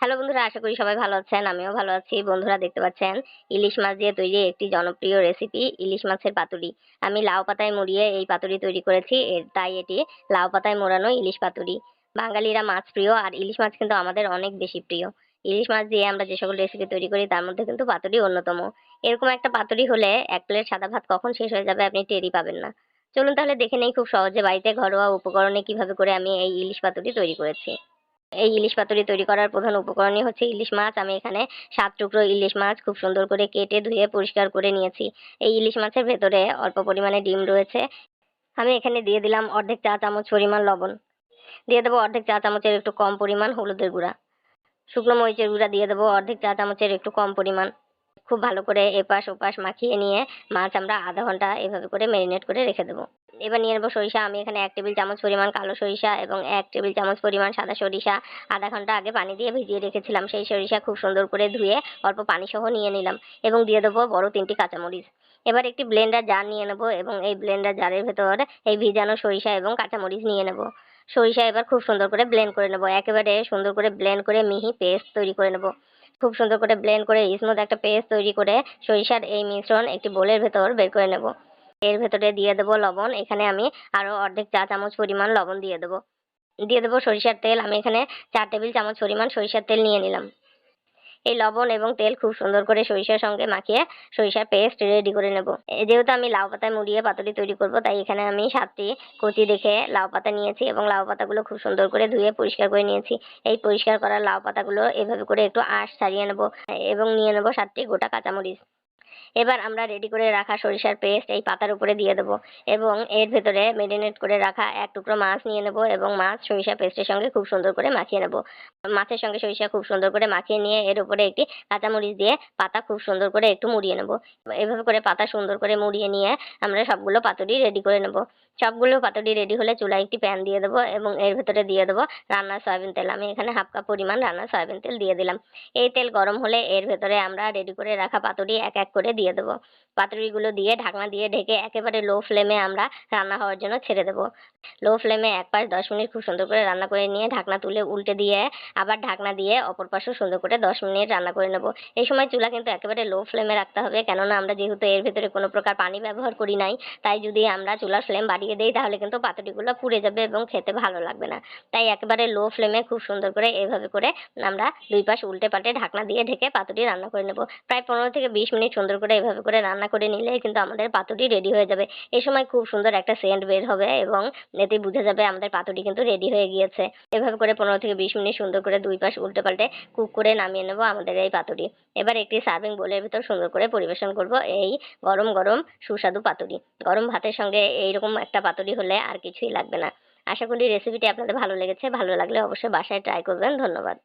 Hello বন্ধুরা, আশা করি সবাই ভালো আছেন, আমিও ভালো আছি। বন্ধুরা দেখতে পাচ্ছেন, ইলিশ মাছ দিয়ে তৈরি একটি জনপ্রিয় রেসিপি ইলিশ মাছের পাতুরি। আমি লাউ পাতায় মুড়িয়ে এই পাতুরি তৈরি করেছি তাই এটি লাউ পাতায় মোড়ানো ইলিশ পাতুরি। বাঙালিরা মাছ প্রিয়, আর ইলিশ মাছ কিন্তু আমাদের অনেক বেশি প্রিয়। ইলিশ মাছ দিয়ে আমরা যে সকল রেসিপি তৈরি করি, তার মধ্যে কিন্তু পাতুরি অন্যতম। এরকম একটা পাতুরি হলে এক প্লেট সাদা ভাত কখন শেষ হয়ে যাবে আপনি টেরই পাবেন না। চলুন তাহলে দেখে নেই খুব সহজে বাড়িতে ঘরোয়া উপকরণে কীভাবে করে আমি এই ইলিশ পাতুরি তৈরি করেছি। এই ইলিশ পাতুরি তৈরি করার প্রধান উপকরণই হচ্ছে ইলিশ মাছ। আমি এখানে সাত টুকরো ইলিশ মাছ খুব সুন্দর করে কেটে ধুয়ে পরিষ্কার করে নিয়েছি। এই ইলিশ মাছের ভেতরে অল্প পরিমাণে ডিম রয়েছে। আমি এখানে দিয়ে দিলাম অর্ধেক চা চামচ পরিমাণ লবণ। দিয়ে দেবো অর্ধেক চা চামচের একটু কম পরিমাণ হলুদের গুঁড়া। শুকনো মরিচের গুঁড়া দিয়ে দেবো অর্ধেক চা চামচের একটু কম পরিমাণ। খুব ভালো করে এপাশ ওপাশ মাখিয়ে নিয়ে মাছ আমরা আধা ঘণ্টা এভাবে করে ম্যারিনেট করে রেখে দেবো। এবার নিয়ে নেব সরিষা। আমি এখানে এক টেবিল চামচ পরিমাণ কালো সরিষা এবং এক টেবিল চামচ পরিমাণ সাদা সরিষা আধা ঘণ্টা আগে পানি দিয়ে ভিজিয়ে রেখেছিলাম। সেই সরিষা খুব সুন্দর করে ধুয়ে অল্প পানি সহ নিয়ে নিলাম এবং দিয়ে দেবো বড় তিনটি কাঁচামরিচ। এবার একটি ব্লেন্ডার জার নিয়ে নেব এবং এই ব্লেন্ডার জারের ভেতর এই ভিজানো সরিষা এবং কাঁচামরিচ নিয়ে নেব। সরিষা এবার খুব সুন্দর করে ব্লেন্ড করে নেব। একেবারে সুন্দর করে ব্লেন্ড করে মিহি পেস্ট তৈরি করে নেব। খুব সুন্দর করে ব্লেন্ড করে স্মুথ একটা পেস্ট তৈরি করে সরিষার এই মিশ্রণ একটি বোলের ভেতর বের করে নেব। এর ভেতরে দিয়ে দেবো লবণ। এখানে আমি আরও অর্ধেক চা চামচ পরিমাণ লবণ দিয়ে দেবো। দিয়ে দেবো সরিষার তেল। আমি এখানে চার টেবিল চামচ পরিমাণ সরিষার তেল নিয়ে নিলাম। এই লবণ এবং তেল খুব সুন্দর করে সরিষার সঙ্গে মাখিয়ে সরিষার পেস্ট রেডি করে নেব। যেহেতু আমি লাউ পাতায় মুড়িয়ে পাতুরি তৈরি করব, তাই এখানে আমি সাতটি কচি দেখে লাউ পাতা নিয়েছি এবং লাউ পাতাগুলো খুব সুন্দর করে ধুয়ে পরিষ্কার করে নিয়েছি। এই পরিষ্কার করা লাউ পাতাগুলো এভাবে করে একটু আঁশ ছাড়িয়ে নেব এবং নিয়ে নেব সাতটি গোটা কাঁচামরিচ। এবার আমরা রেডি করে রাখা সরিষার পেস্ট এই পাতার উপরে দিয়ে দেবো এবং এর ভেতরে মেরিনেট করে রাখা এক টুকরো মাছ নিয়ে নেব এবং মাছ সরিষা পেস্টের সঙ্গে খুব সুন্দর করে মাখিয়ে নেব। মাছের সঙ্গে সরিষা খুব সুন্দর করে মাখিয়ে নিয়ে এর উপরে একটি কাঁচামরিচ দিয়ে পাতা খুব সুন্দর করে একটু মুড়িয়ে নেব। এভাবে করে পাতা সুন্দর করে মুড়িয়ে নিয়ে আমরা সবগুলো পাতুরি রেডি করে নেব। সবগুলো পাতুরি রেডি হলে চুলায় একটি প্যান দিয়ে দেবো এবং এর ভেতরে দিয়ে দেবো রান্নার সয়াবিন তেল। আমি এখানে হাফ কাপ পরিমাণ রান্নার সয়াবিন তেল দিয়ে দিলাম। এই তেল গরম হলে এর ভেতরে আমরা রেডি করে রাখা পাতুরি এক এক করে দিয়ে দেবো। পাতুরিগুলো দিয়ে ঢাকনা দিয়ে ঢেকে একেবারে লো ফ্লেমে আমরা রান্না হওয়ার জন্য ছেড়ে দেবো। লো ফ্লেমে এক পাশ দশ মিনিট খুব সুন্দর করে রান্না করে নিয়ে ঢাকনা তুলে উল্টে দিয়ে আবার ঢাকনা দিয়ে অপর পাশেও সুন্দর করে দশ মিনিট রান্না করে নেব। এই সময় চুলা কিন্তু একেবারে লো ফ্লেমে রাখতে হবে, কেননা আমরা যেহেতু এর ভেতরে কোনো প্রকার পানি ব্যবহার করি নাই, তাই যদি আমরা চুলার ফ্লেম বাড়িয়ে দিই তাহলে কিন্তু পাতুরিগুলো পুড়ে যাবে এবং খেতে ভালো লাগবে না। তাই একেবারে লো ফ্লেমে খুব সুন্দর করে এভাবে করে আমরা দুই পাশ উল্টে পাল্টে ঢাকনা দিয়ে ঢেকে পাতুরি রান্না করে নেব। প্রায় পনেরো থেকে বিশ মিনিট সুন্দর করে এভাবে করে রান্না করে নিলে কিন্তু আমাদের পাতুরি রেডি হয়ে যাবে। এই সময় খুব সুন্দর একটা সেন্ট বের হবে এবং এতে বোঝা যাবে আমাদের পাতুরি কিন্তু রেডি হয়ে গিয়েছে। এভাবে করে পনেরো থেকে বিশ মিনিট সুন্দর করে দুই পাশ উল্টে পাল্টে কুক করে নামিয়ে নেব আমাদের এই পাতুরি এবার একটি সার্ভিং বোলের ভিতর সুন্দর করে পরিবেশন করব এই গরম গরম সুস্বাদু পাতুরি গরম ভাতের সঙ্গে এইরকম একটা পাতুরি হলে আর কিছুই লাগবে না। আশা করি রেসিপিটি আপনাদের ভালো লেগেছে। ভালো লাগলে অবশ্যই বাসায় ট্রাই করবেন। ধন্যবাদ।